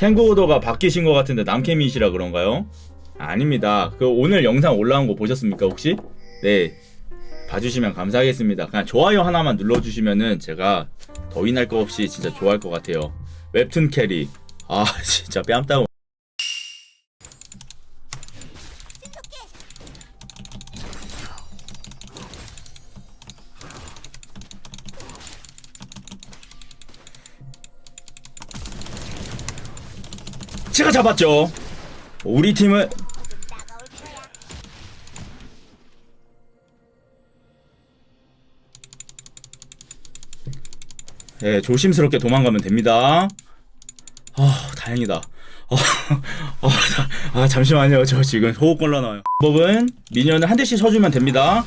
탱고 오더가 바뀌신 것 같은데 남캠이시라 그런가요? 아닙니다. 그 오늘 영상 올라온 거 보셨습니까 혹시? 네. 봐주시면 감사하겠습니다. 그냥 좋아요 하나만 눌러주시면은 제가 더위 날 거 없이 진짜 좋아할 것 같아요. 웹툰 캐리. 아 진짜 뺨따고. 제가 잡았죠. 우리 팀은 예, 조심스럽게 도망가면 됩니다. 아, 다행이다. 아, 아, 자- 아, 잠시만요. 저 지금 호흡 곤란해요. 법은 미니언을 한 대씩 쳐주면 됩니다.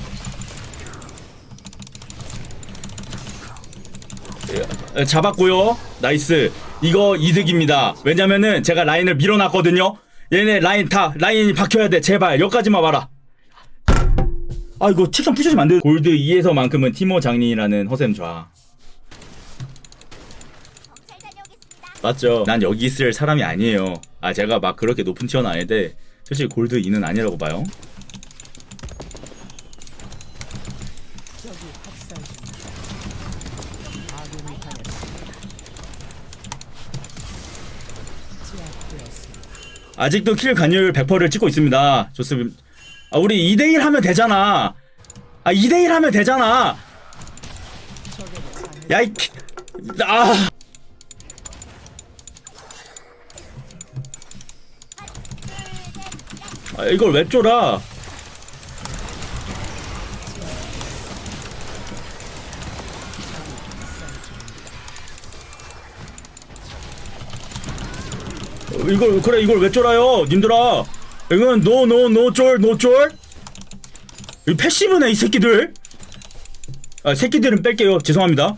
예, 예, 잡았고요. 나이스. 이거 이득입니다. 왜냐면은 제가 라인을 밀어놨거든요. 얘네 라인 다 라인이 박혀야 돼. 제발 여기까지만 와라. 아 이거 책상 부셔지면 안 돼. 골드 2에서만큼은 티모 장린이라는 허셈 좌. 맞죠. 난 여기 있을 사람이 아니에요. 아 제가 막 그렇게 높은 티어는 아닌데 사실 골드 2는 아니라고 봐요. 아직도 킬 관여율 100%를 찍고 있습니다. 좋습니다. 아, 우리 2대1 하면 되잖아. 아, 2대1 하면 되잖아. 야, 이, 키- 아. 아, 이걸 왜 쫄아? 이걸 그래 이걸 왜 쫄아요 님들아? 이건 노노노쫄노쫄? 이 패시브네 이 새끼들. 아 새끼들은 뺄게요. 죄송합니다.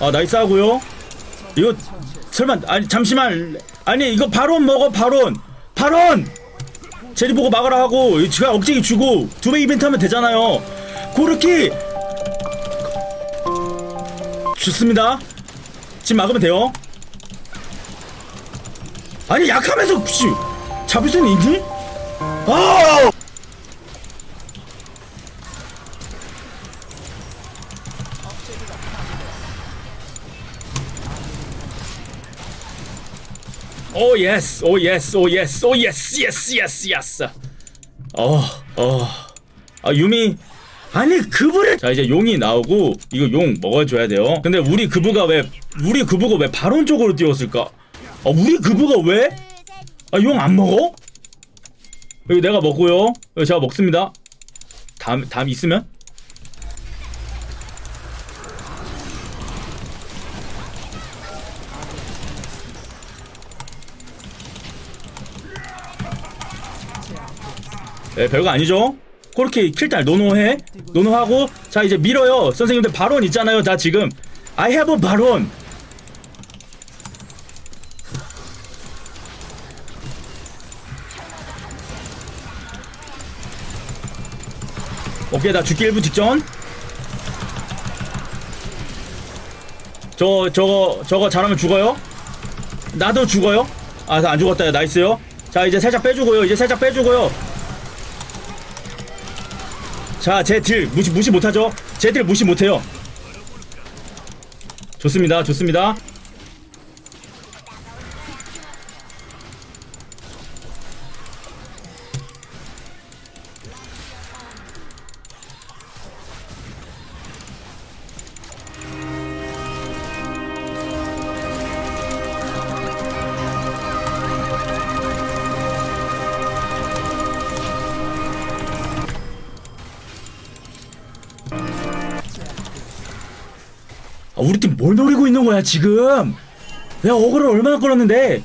아 나이스 하고요. 이거 설마 아니 잠시만. 아니 이거 바론 먹어 바론 바론 제리 보고 막으라 하고 제가 억제기 주고 두 배 이벤트 하면 되잖아요. 고르키! 좋습니다. 지금 막으면 돼요 아니 약하면서 혹시 잡을 수는 있니? 아! 오 예스 오 예스 오 예스 오 예스 예스 예스 예스 어어아 유미. 아니 그부를 자 이제 용이 나오고 이거 용 먹어줘야 돼요. 근데 우리 그부가 왜 우리 그부가 왜 바론 쪽으로 뛰었을까 아 우리 그부가 왜? 아 용 안 먹어? 여기 내가 먹고요 여기 제가 먹습니다 다음 다음 있으면? 네, 별거 아니죠? 그렇게 킬딸 노노해 노노하고 자 이제 밀어요 선생님들 바론 있잖아요 자 지금 I have a 바론 오케이 나 죽기 1분 직전. 저 저거 저거 잘하면 죽어요? 나도 죽어요? 아 안 죽었다 야, 나이스요. 자 이제 살짝 빼주고요 이제 살짝 빼주고요. 자제 딜 무시 무시 못하죠? 제 딜 무시 못해요. 좋습니다 좋습니다 우리 팀 뭘 노리고 있는 거야 지금? 내가 어그를 얼마나 끌었는데?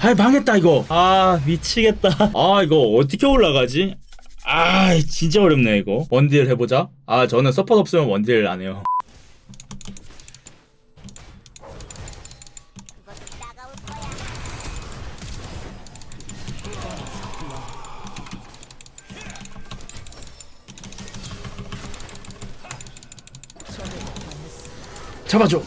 아 망했다 이거. 아 미치겠다. 아 이거 어떻게 올라가지? 아 진짜 어렵네 이거. 원딜 해보자. 아 저는 서폿 없으면 원딜 안 해요. 잡아줘.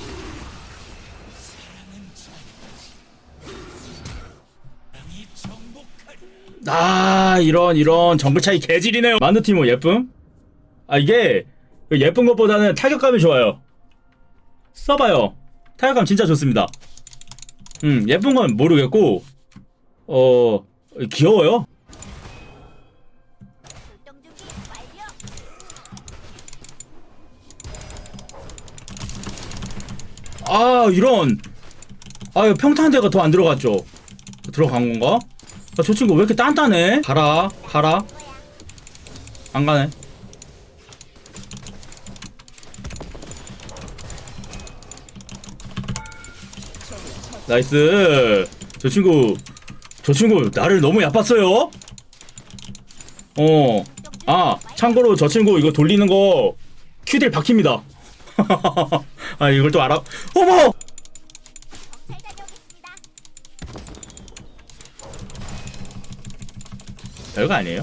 아 이런 이런 정글 차이 개질이네요. 만드티모 예쁨? 아 이게 그 예쁜 것보다는 타격감이 좋아요. 써봐요. 타격감 진짜 좋습니다. 음 예쁜 건 모르겠고 어 귀여워요. 아 이런. 아 이거 평탄 데가 더 안 들어갔죠? 들어간 건가? 아, 저 친구 왜 이렇게 단단해? 가라 가라. 안 가네. 나이스. 저 친구 저 친구 나를 너무 얕봤어요. 어 아 참고로 저 친구 이거 돌리는 거 큐딜 박힙니다 아 이걸 또 알아 어머. 별거 아니에요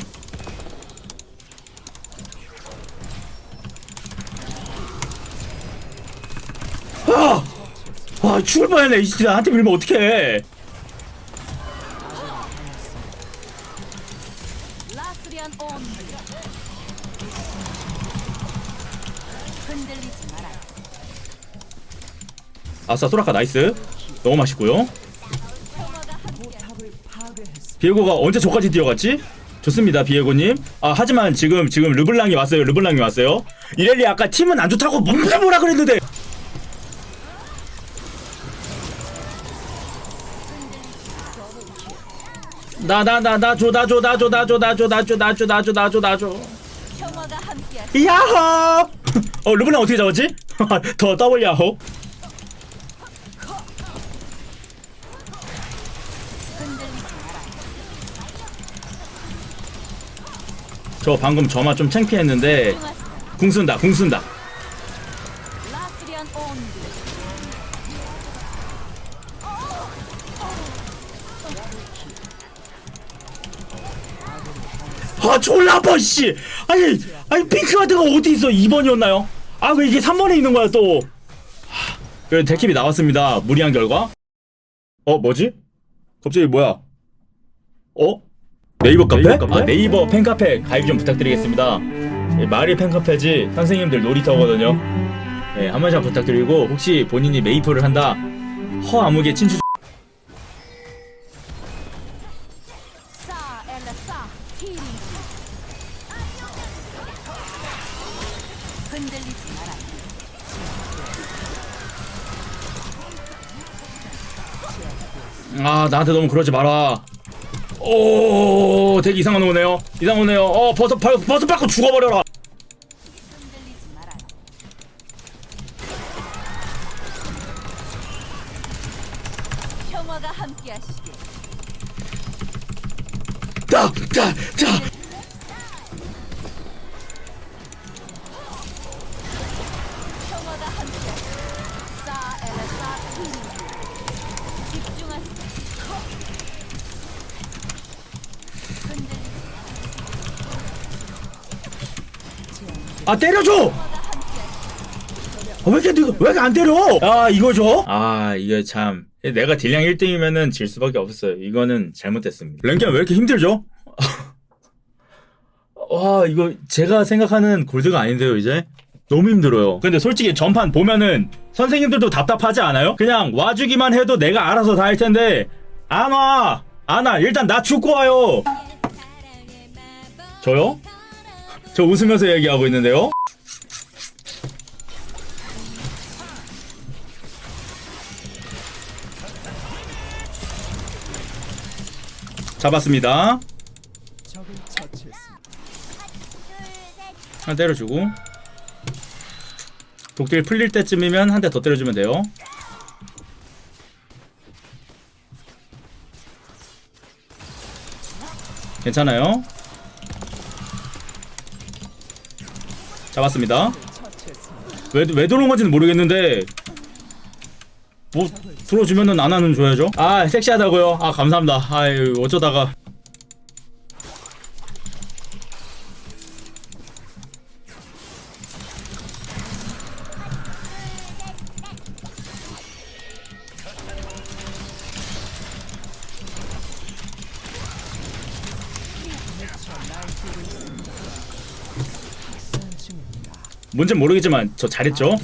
아! 와 죽을 뻔했네 진짜 나한테 밀면 어떡해 아싸 소라카 나이스. 너무 맛있고요. 비에고가 언제 저까지 뛰어갔지? 좋습니다 비에고님. 아 하지만 지금 지금 르블랑이 왔어요 르블랑이 왔어요. 이렐리 아까 팀은 안 좋다고 뭐라 그랬는데. 나 나 나 나 줘 나 줘 나 줘 나 줘 나 줘 나 줘 나 줘 나 줘 나 줘 나줘. 야호! 어 르블랑 어떻게 잡았지? 더 더블 야호 흔들리지 마라 저 방금 저만 좀 창피했는데 궁 쓴다 궁 쓴다 아 졸라 아파 씨 아니 아니 핑크가드가 어디 있어 2번이었나요? 아 왜 이게 3번에 있는 거야 또 하, 그래 데캡이 나왔습니다 무리한 결과 어 뭐지? 갑자기 뭐야 어? 네이버 카페? 아 네이버. 팬카페 가입 좀 부탁드리겠습니다. 예, 말이 팬카페지 선생님들 놀이터거든요. 예, 한 번씩 부탁드리고 혹시 본인이 메이플을 한다. 허 아무개 친추. 티리 흔들리지 마라 아 나한테 너무 그러지 마라 오 되게 이상한 거 오네요. 이상한 거 오네요. 어 버섯 바, 버섯 받고 죽어버려라. 평화가 함께 하시길. 자 자 자 아 때려줘! 아, 왜 이렇게 느- 왜 이렇게 안 때려? 아 이거죠 아 이게 참. 내가 딜량 1등이면은 질 수밖에 없었어요. 이거는 잘못됐습니다. 랭겜 왜 이렇게 힘들죠? 와 이거 제가 생각하는 골드가 아닌데요 이제? 너무 힘들어요. 근데 솔직히 전판 보면은 선생님들도 답답하지 않아요? 그냥 와주기만 해도 내가 알아서 다 할 텐데. 안 와 안 와 일단 나 죽고 와요. 저요? 저 웃으면서 얘기하고 있는데요. 잡았습니다. 하나 때려주고. 독딜 풀릴 때쯤이면 한 대 더 때려주면 돼요. 괜찮아요 잡았습니다. 왜, 왜 들어온 건지는 모르겠는데 뭐 들어주면은 안 하는 줘야죠. 아 섹시하다고요? 아 감사합니다. 아유 어쩌다가 뭔진 모르겠지만 저 잘했죠?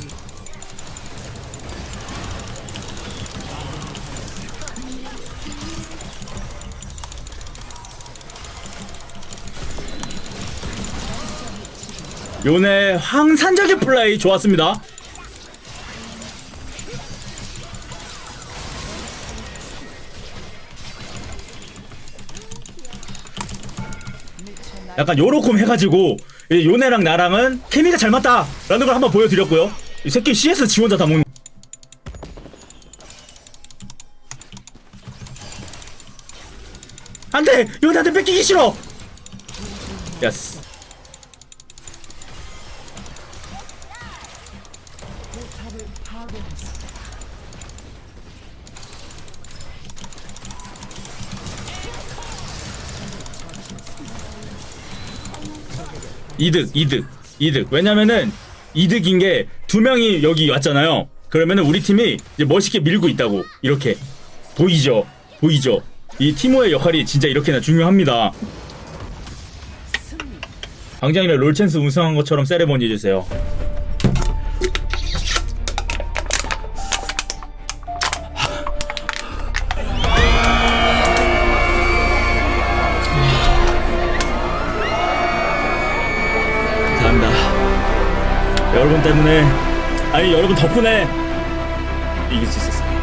요네 황산적인 플레이 좋았습니다. 약간 요로콤 해가지고 이 요네랑 나랑은 케미가 잘 맞다라는 걸 한번 보여드렸고요. 이 새끼 CS 지 혼자 다 먹는. 안돼 요네한테 뺏기기 싫어. 야스. 이득, 이득, 이득. 왜냐면은 이득인 게 두 명이 여기 왔잖아요. 그러면은 우리 팀이 이제 멋있게 밀고 있다고 이렇게 보이죠, 보이죠. 이 티모의 역할이 진짜 이렇게나 중요합니다. 광장이랑 롤챔스 우승한 것처럼 세레머니 해주세요. 때문에 아니 여러분 덕분에 이길 수 있었어요.